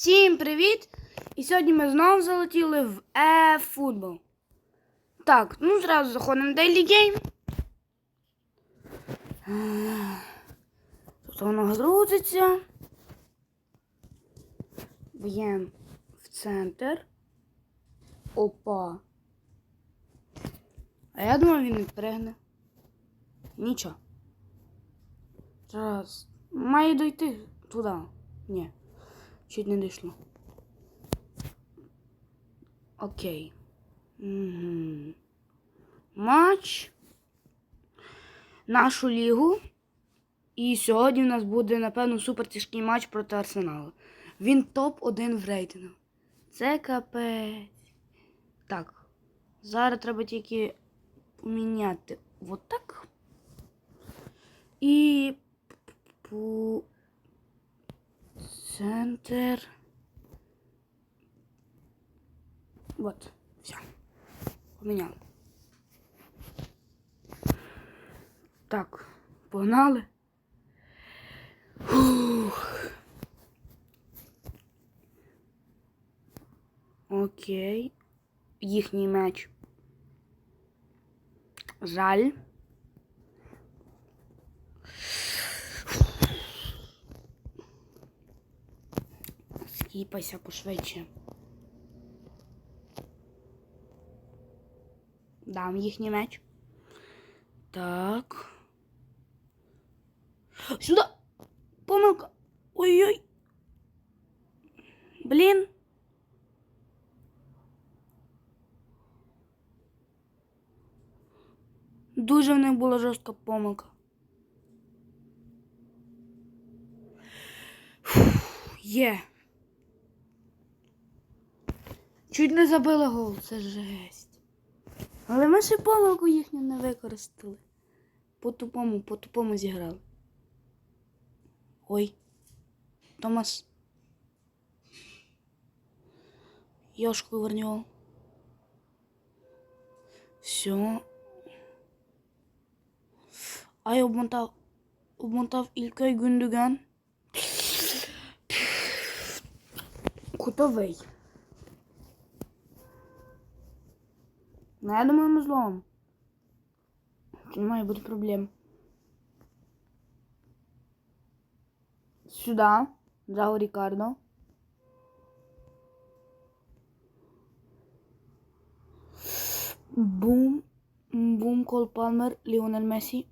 Всім привіт! І сьогодні ми знову залетіли в e-футбол. Так, ну зразу заходимо в Daily Game. Тут воно грузиться. Б'ємо в центр. Опа. А я думав, він не пригне. Нічого. Зараз. Має дойти туди. Ні. Чуть не дійшло. Окей. Угу. Матч. Нашу лігу. І сьогодні в нас буде, напевно, супер тяжкий матч проти Арсеналу. Він топ-1 в рейтингу. Це капець. Так. Зараз треба тільки поміняти отак. І пу центр. Вот. Все. Поміняли. Так, погнали. Фух. Окей. Їхній меч. Жаль. Скіпайся пошвидше. Дам їхній меч. Так. Сюди! Помилка! Ой-ой! Блін! Дуже в них була жорстка помилка. Є. Чуть не забили гол, це жесть. Але ми ще помилку їхню не використали. По-тупому, по-тупому зіграли. Ой. Томас. Йошку вернёл. Все. Ay обмотав. Обмотав Ількай Гюндуган. Кутовий. Ну, я думаю, ми злом. Не має бути проблем. Сюда. Драго Рикардо. Бум. Бум Кол Палмер. Ліонель Месі.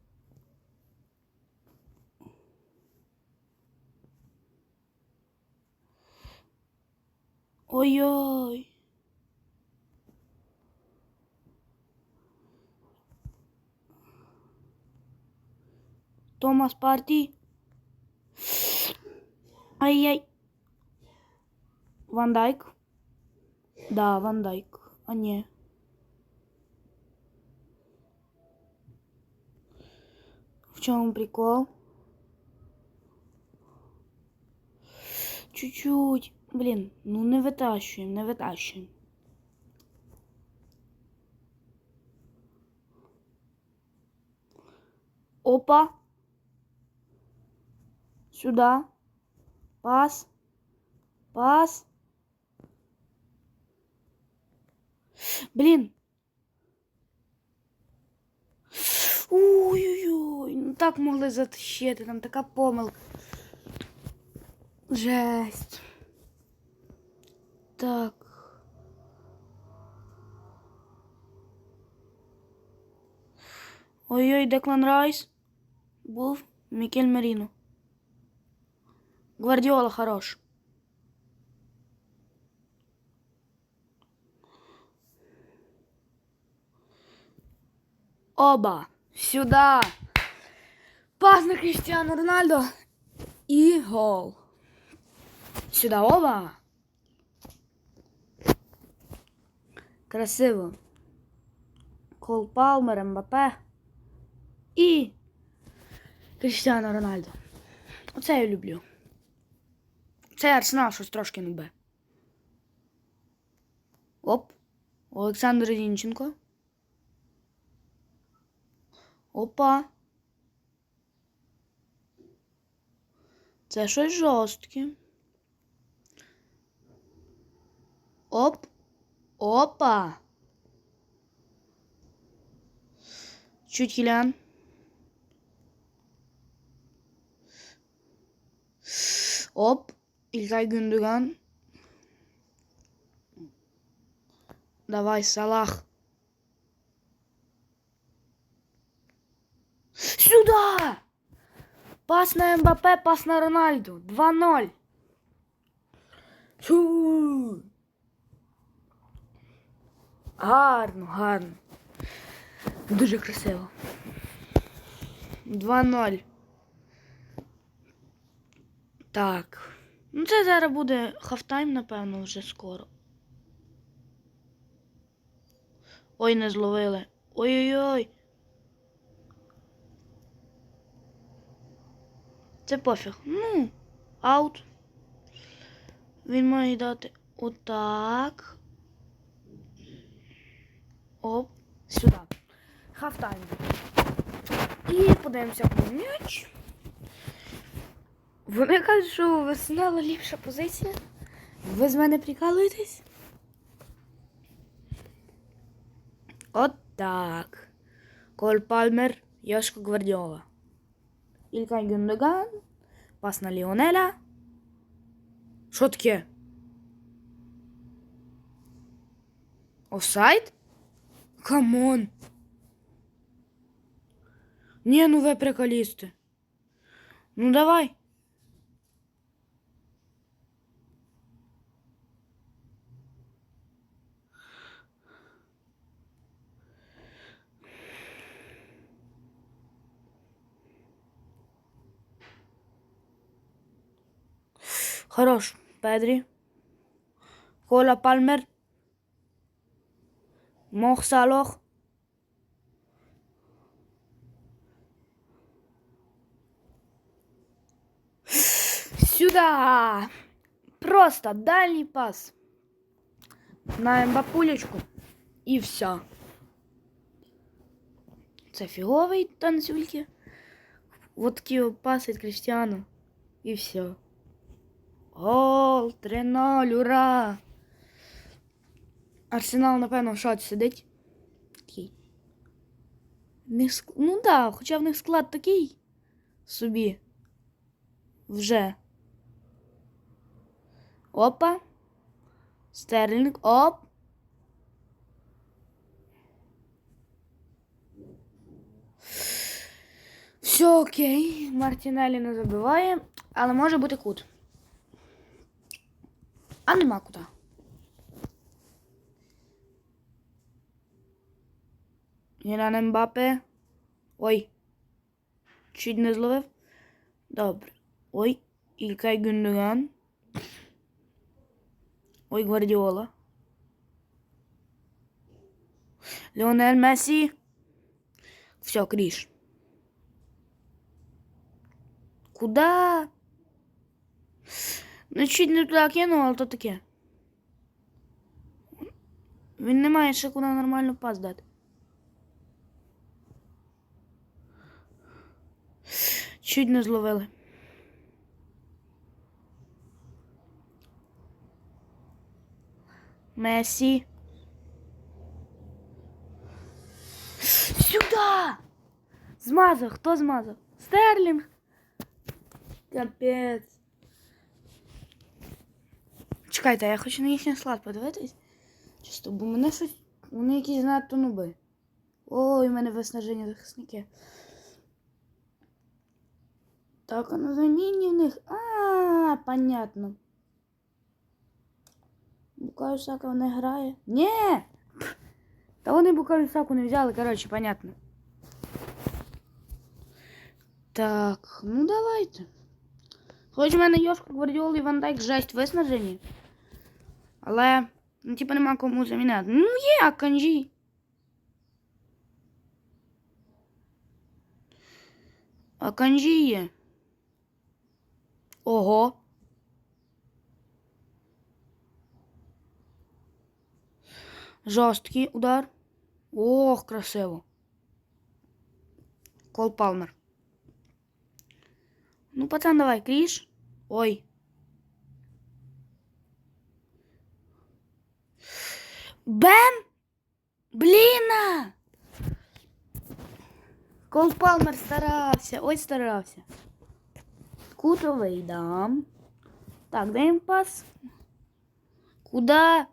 Ой-ой. Томас Парти. Ай-яй. Ван Дайк. Да, Ван Дайк. А не. В чем прикол? Чуть-чуть. Блин, ну не вытащиваем, не вытащиваем. Опа. Сюда. Пас. Пас. Блин. Ой-ой-ой, ну так могли затащити, там така помилка. Жесть. Так. Ой-ой, Деклан Райс. Був Мікель Меріно. Гвардіола хорош. Оба. Сюда. Пас на Кріштіану Рональдо. І гол. Сюда оба. Красиво. Кол Палмер, МБП. І Кріштіану Рональдо. Оце я люблю. Це арсенал щось трошки нубе. Оп. Олександр Зінченко. Опа. Це щось жорстке. Опа. Чуть Кілян. Оп. İlkay Gündogan. Давай, Салах. Сюда! Пас на МБП, пас на Рональду. 2-0. Чу. Гарно, гарно. Дуже красиво. 2-0. Так. Ну, це зараз буде хафтайм, напевно, вже скоро. Ой, не зловили. Ой-ой-ой. Це пофіг. Ну, аут. Він має дати отак. Оп, сюди. Хафтайм. І подивимося по м'яч. Вони кажуть, що у Арсенала ліпша позиція. Ви з мене прикалуєтесь? От так. Коль Пальмер, Йошко Гвардіола. Ількай Гюндоган. Пас на Ліонеля. Що таке? Офсайд? Камон. Не, ну ви приколісти. Ну давай. Хорош, Педрі. Кола Пальмер. Мох Салох. Сюда! Просто дальний пас. На Мбапулечку. І все. Це фіговий танцюльки. Вот такі от пас Крістіану. І все. Гол, 3-0, ура! Арсенал, напевно, в шоці сидить. Такий. Ск... Ну так, да, хоча в них склад такий собі. Вже. Опа. Стерлінг. Оп. Все окей. Мартінелі не забиває, але може бути кут. А нема куди. Гіран Мбапе. Ой. Чуть не зловив. Добре. Ой. Ілкай Гюндоган. Ой, Гвардіола. Леонель Мессі. Все, Кріш. Куда? Ну, чуть не туди кинув, але то таке. Він не має ще куди нормально пас дати. Чуть не зловили. Месі. Сюда! Змазав. Хто змазав? Стерлінг. Капець. Чекайте, я хочу на їхній склад подивитись. Чисто, бо мене. Вони якісь занадто нуби. Ой, у мене виснаження захисники. Так, а на заміні в них. А, понятно. Букаю Сака не грає. Ні! Та вони Букаю Саку не взяли, коротше, понятно. Так, ну давайте. Хоч в мене Йошко Гвардіол і Ван Дайк жесть виснажені. Але, ну, типу, нема кому заміняти. Ну, є Аканджі. Аканджі є. Ого. Жорсткий удар. Ох, красиво. Кол Палмер. Ну, пацан, давай, криш. Ой. Бен? Бліна! Кол Палмер старався. Ой, старався. Кутовий дам. Так, даємо пас. Куда?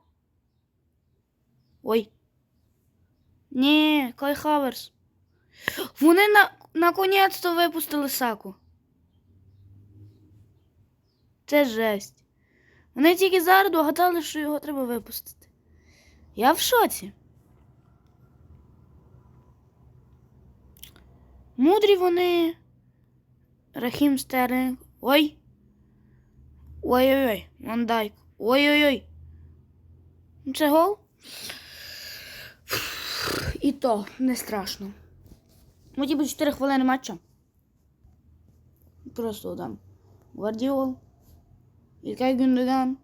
Ой. Ні, Кай Хаверс. Вони на, наконець-то випустили Саку. Це жесть. Вони тільки зараз догадали, що його треба випустити. Я в шоці. Мудрі вони. Рахім Стерлінг. Ой. Ой-ой-ой. Вандайк. Ой-ой-ой. Ну, Це гол? І то не страшно. Ну, типу 4 хвилини матча. Просто дам. Гвардіол. Ілкай Гюндоган.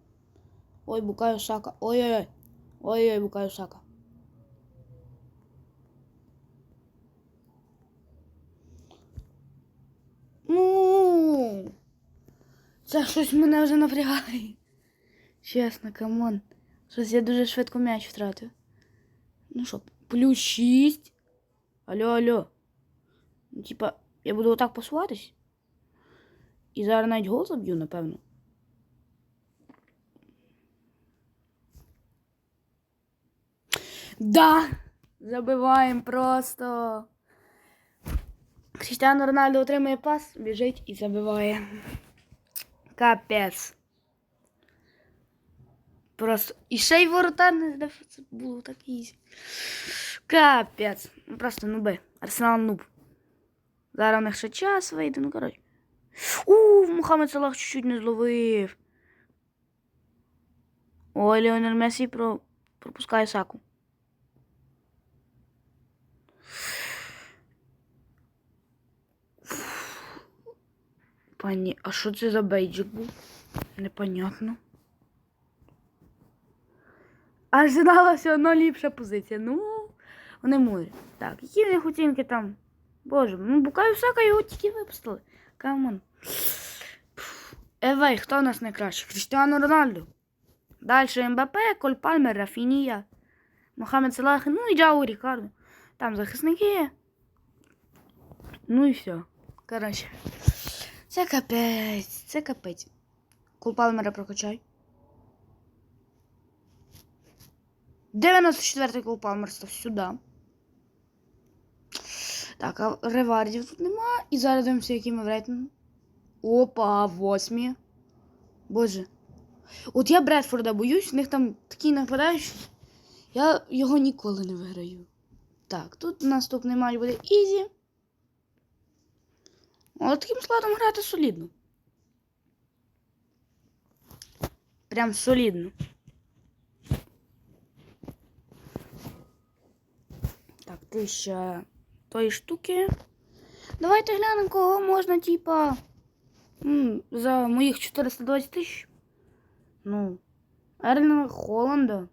Ой, Букайо Сака. Ой-ой-ой. Ой-ой, Букайо Сака. Ну. Це щось мене вже напрягає. Чесно, камон. Щось я дуже швидко м'яч втратив. Ну що, плюс 6. Алло, алло. Ну, типа, я буду отак посуватись. І зараз навіть гол заб'ю, напевно. Да! Забиваємо просто. Крістіано Рональдо отримує пас, біжить і забиває. Капець. Просто. І ще й воротар не здав, це було так ізі. Капець. Ну, Просто нуби. Арсенал нуб. Зараз у них ще час вийде, ну коротше. У, Мухаммед Салах чуть-чуть не зловив. Ой, Леонель Месі про... пропускає саку. Пані, а що це за бейджик був? Непонятно. Все одно ліпша позиція. Ну, вони мудрі. Так, які в них оцінки там? Боже, ну Букаю Сака його тільки випустили. Камон. Евей, хто у нас найкраще? Крістіано Рональдо. Далі МБП, Коль Пальмер, Рафінія, Мохамед Салах, ну і Джао Рікардо. Там захисники. Ну і все. Коротше. Це капець, це капець. Кол Палмера прокачай. 94-й колпалмер став сюди. Так, а ревардів тут нема. І зараз дивимося, які ми в рейтингу. Опа, восьмі. Боже. От я Бредфорда боюсь, в них там такий нападаючий. Я його ніколи не виграю. Так, тут наступний матч буде Ізі. Але таким складом грати солідно. Прям солідно. Так, тисяча тої штуки. Давайте глянемо, кого можна, типа. За моїх 420 тисяч. Ну. Ерлінга Холланда.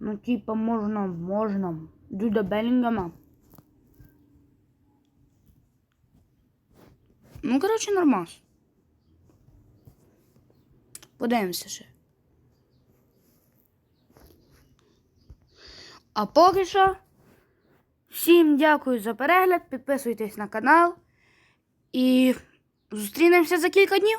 Ну, типа, можна, можна. Джуда Белінгема. Ну, коротше, нормас. Подивимося ще. А поки що. Всім дякую за перегляд. Підписуйтесь на канал. І зустрінемося за кілька днів.